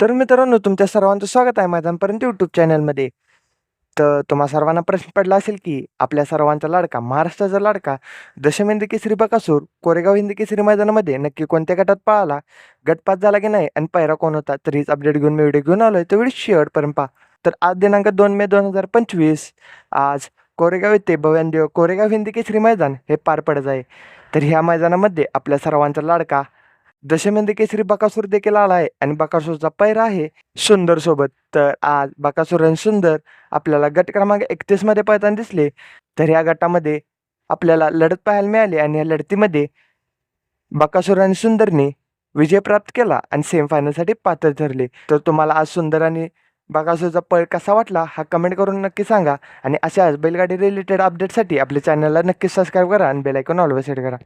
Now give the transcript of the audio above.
तर मित्रांनो तुमच्या सर्वांचं स्वागत आहे मैदानपर्यंत यूट्यूब चॅनलमध्ये तर तुम्हा सर्वांना प्रश्न पडला असेल की आपल्या सर्वांचा लाडका महाराष्ट्राचा लाडका दशम हिंद केसरी बकासूर कोरेगाव हिंद केसरी मैदानामध्ये नक्की कोणत्या गटात पळाला गटपात झाला की नाही आणि पहिरा कोण होता तर हीच अपडेट घेऊन मी व्हिडिओ घेऊन आलो आहे तेवढी व्हिडिओ शेअरपर्यंत पहा. तर आज दिनांक दोन मे दोन हजार पंचवीस आज कोरेगाव येथे भव्यांदेव कोरेगाव हिंद केसरी मैदान हे पार पडत आहे. तर ह्या मैदानामध्ये आपल्या सर्वांचा लाडका दशमेंद केसरी बकासूर देखील आला आहे आणि बकासूरचा पैर आहे सुंदर सोबत. तर आज बकासूर आणि सुंदर आपल्याला गट क्रमांक एकतीसमध्ये पळताना दिसले. तर या गटामध्ये आपल्याला लढत पाहायला मिळाली आणि या लढतीमध्ये बकासूर आणि सुंदरने विजय प्राप्त केला आणि सेमीफायनलसाठी पात्र ठरले. तर तुम्हाला आज सुंदर आणि बकासूरचा पळ कसा वाटला हा कमेंट करून नक्की सांगा. आणि अशाच बैलगाडी रिलेटेड अपडेटसाठी आपल्या चॅनलला नक्की सबस्क्राईब करा आणि बेलायकॉन ऑलवेज सेट करा.